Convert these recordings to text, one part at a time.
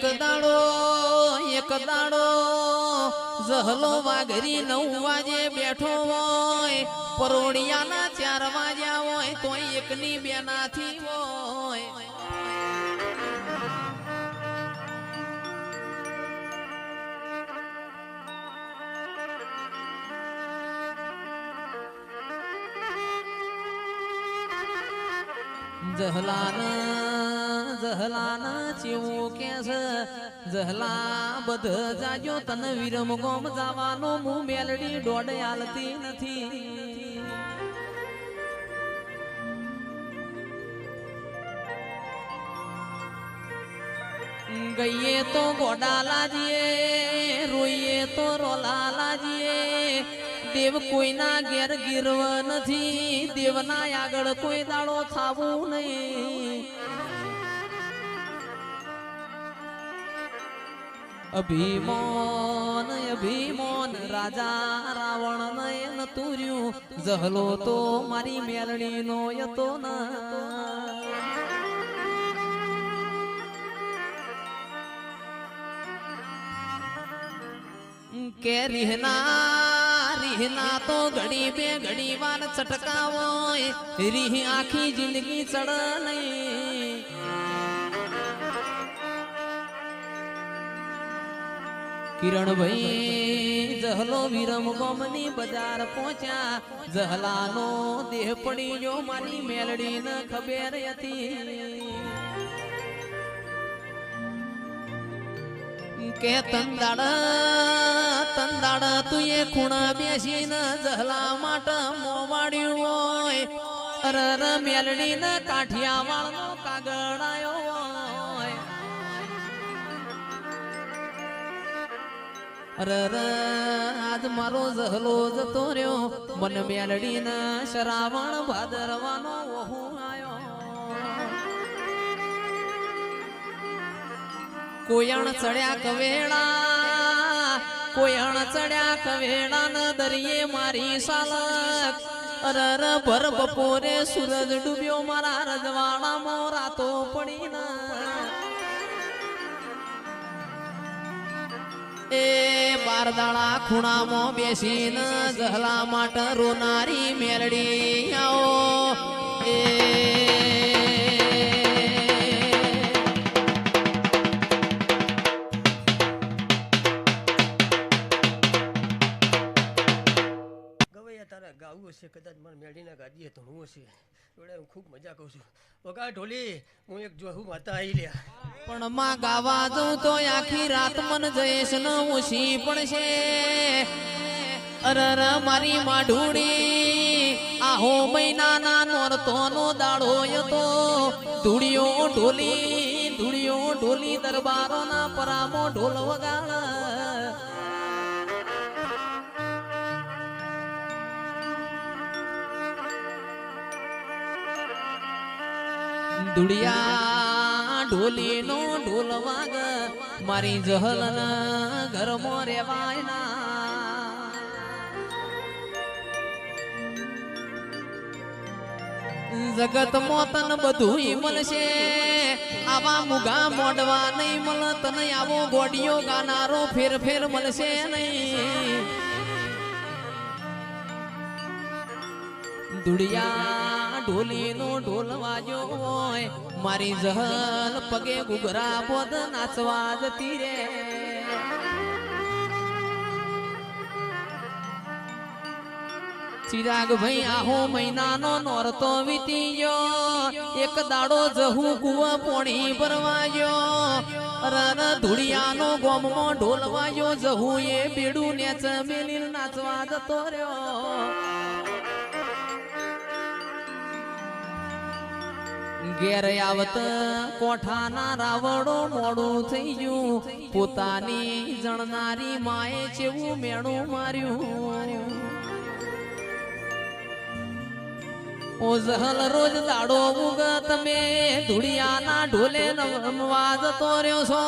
એક દાડો એક દાડો. જહલો વાઘરી નવ વાજે બેઠો હોય પરોડિયાના ચાર વાગ્યા હોય તો એકની બેનાથી હોય. જહલાન જહલાન ચેવું કે છે જહલા બધ જાજો તન વિરમ ગોમ જવાનો મુ મેલડી દોડ આલતી નથી. ગઈએ તો ગોડા લાજીએ, રોઈએ તો રોલા લાજીએ. દેવ કોઈના ઘેર ગીરવ નથી, દેવના આગળ કોઈ દાડો થાવું નહીં. અભિમાન અભિમાન, રાજા રાવણ નયન તુર્યું જહલો તો મારી મેલડી નો યતો ના. કે રીહના રીહના તો ઘડી બે ઘડી વાર છટકાવો રીહ આખી જિંદગી ચડ નહીં. કિરણભાઈ જહલો વિરમ ગોમની બજાર પહોંચ્યા. જહલાનો દેહ પડી જો મારી મેલડી ન ખબર હતી. કે તંદાડ તંદાડ તું એ ખૂણા બેસીને જહલા માટે મોવાડ્યું હોય. અરર મેલડી ને કાઠિયાવાળનો કાગળ આયો. અરર આજ મારો જહલો જતો રહ્યો. મન મેલડી ના શ્રાવણ ભાદરવાનો ઓહુ આયો. કોયણ ચડ્યા કવેળા કોયણ ચડ્યા કવેળા ન દરિયે મારી સાલક. અરર ભર બપોરે સૂરજ ડૂબ્યો મારા રજવાડામાં રાતો પડી એ બારદાળા ખૂણામાં બેસીને ગહલા માટે રોનારી મેલડી આવો. એ. ગાવું હશે, કદાચ મને મેળીના તો હું હશે. જોડે હું ખૂબ મજા કહું છું. વગા ઢોલી, હું એક જોહું માતા આવી લ્યા. પણ માં ગાવા દઉં તો આખી રાત મન જયેશ ન પણ પડશે અરર મારી માઢુડી, આહો મહિનાના નોરતો નો દાડો હતો. ધૂળિયો ઢોલી ધૂળિયો ઢોલી દરબારો ના પરામો ઢોલ વગાડ. દુડિયા ઢોલી નો ઢોલ વાગ, મારી જહલ ઘરમાં રેવાય ના જગત મોતન બધું મળશે, આવા મુગા મોડવા નહીં મળત નહીં, આવો ગોડિયો ગાનારો ફેર ફેર મળશે નહીં. દુડિયા ઢોલી નો ઢોલ વાજો હોય, મારી જહલ પગે ગુગરા બોધ નાચવા જતી રે. ચિરાગ ભાઈ આહો મહિનાનો નોરતો વીતી એક દાડો જહુ કુવ પોણી ભરવાયો. રન ધુડિયાનો ગોમમાં ઢોલવાયો જહુ એ બેડું નેચ મેલીલ નાચવા જતો રહ્યો. ઘેર આવત કોઠાના રાવડો મોડું થઈ ગયું. પોતાની જણનારી માએ જેવું મેણું માર્યું. ઓઝહલ રોજ દાડો ઉગ તમે ધુડિયાના ઢોલે નમવા તોર્યો છો.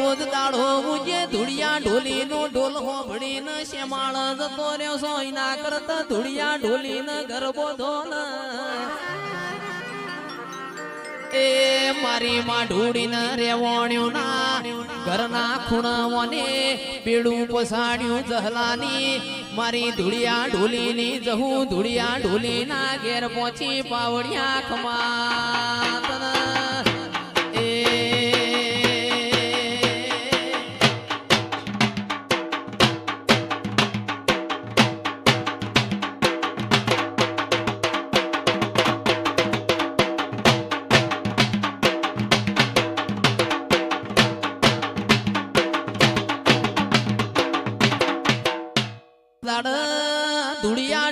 રોજ દાડો ઉગે ધુડિયા ઢોલી નો ઢોલ હોભળીને શેમાળ જતો રહ્યો છો. એના કરતા ધુડિયા ઢોલીને ગરબો ધોલ એ મારી માં ઢૂડીને રેવણ્યું ના ઘરના ખૂણાઓને પેડું પસાડ્યું જહલાની મારી ધૂળિયા ઢોલીની જહું ધૂળિયા ઢોલીના ઘેર પહોંચી પાવડિયા ખમાતન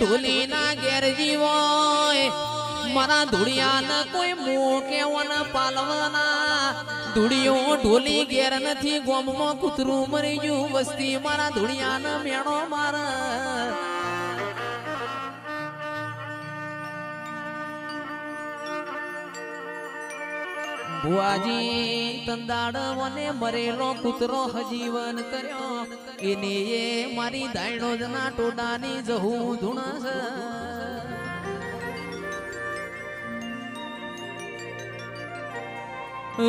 ધૂળિયા ઢોલીના ઘેર જીવોય. મારા ધૂળિયાને કોઈ મોકેવન પાલવાના. ધૂળિયો ઢોલી ઘેર નથી, ગોમમાં કૂતરું મરી ગયું વસ્તી. મારા ધૂળિયાને મેણો મારા. ભુવાજી તંદાડ મને મરેલો કૂતરો હજીવન કર્યો. એને એ મારી દાયણો જ ના ટોડાની જહું ધૂણસ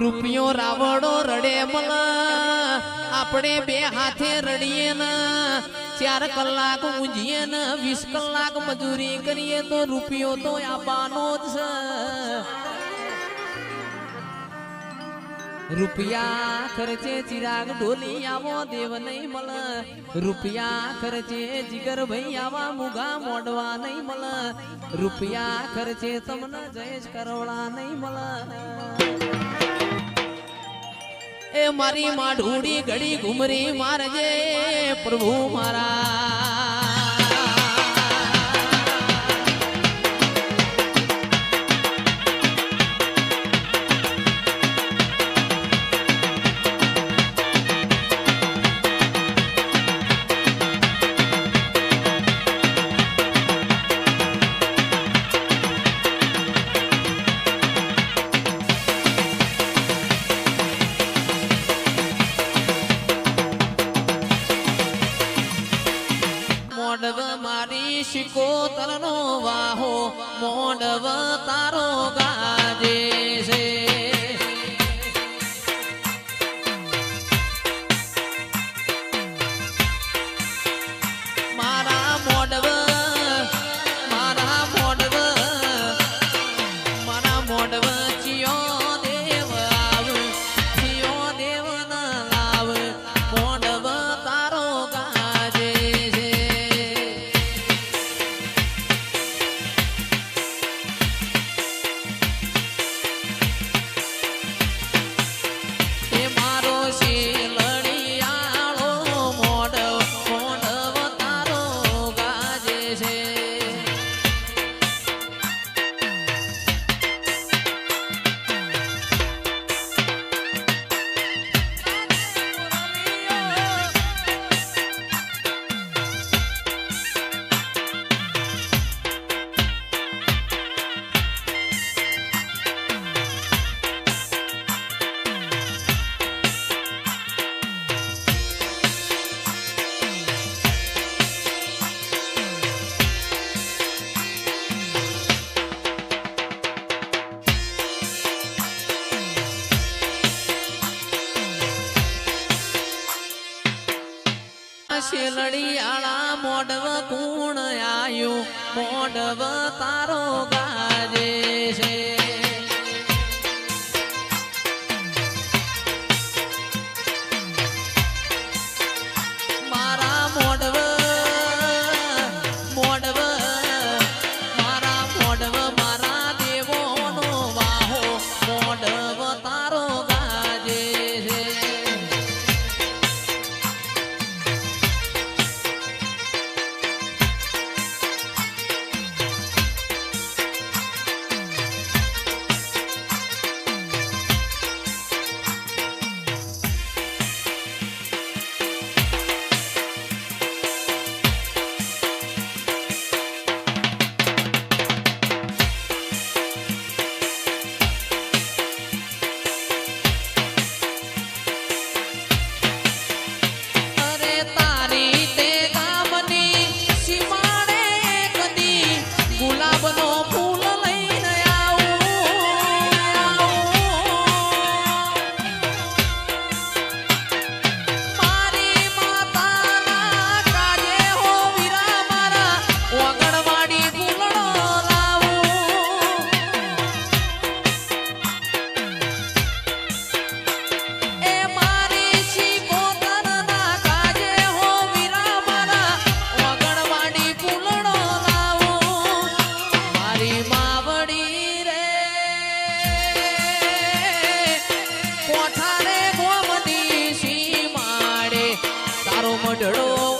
રૂપિયો રાવડો રડે મલ આપણે બે હાથે રડીએ ને. ચાર કલાક ઊંઝીએ ને, વીસ કલાક મજૂરી કરીએ તો રૂપિયો તો આપવાનો જ છે. રૂપિયા ખર્ચે ચિરાગ ઢોલી આવો, દેવ નહીં મળ રૂપિયા ખર્ચે જીગર ભાઈ આવા, મુગા મોડવા નહીં મળ રૂપિયા ખર્ચે તમને જયેશ કરોડા નહીં મળ એ મારી માં ઢૂડી ઘડી ઘુમરી મારજે, પ્રભુ મારા. મોડવ કુણ આયુ? મોડવ તારો ગાજે છે. મારો મઢડો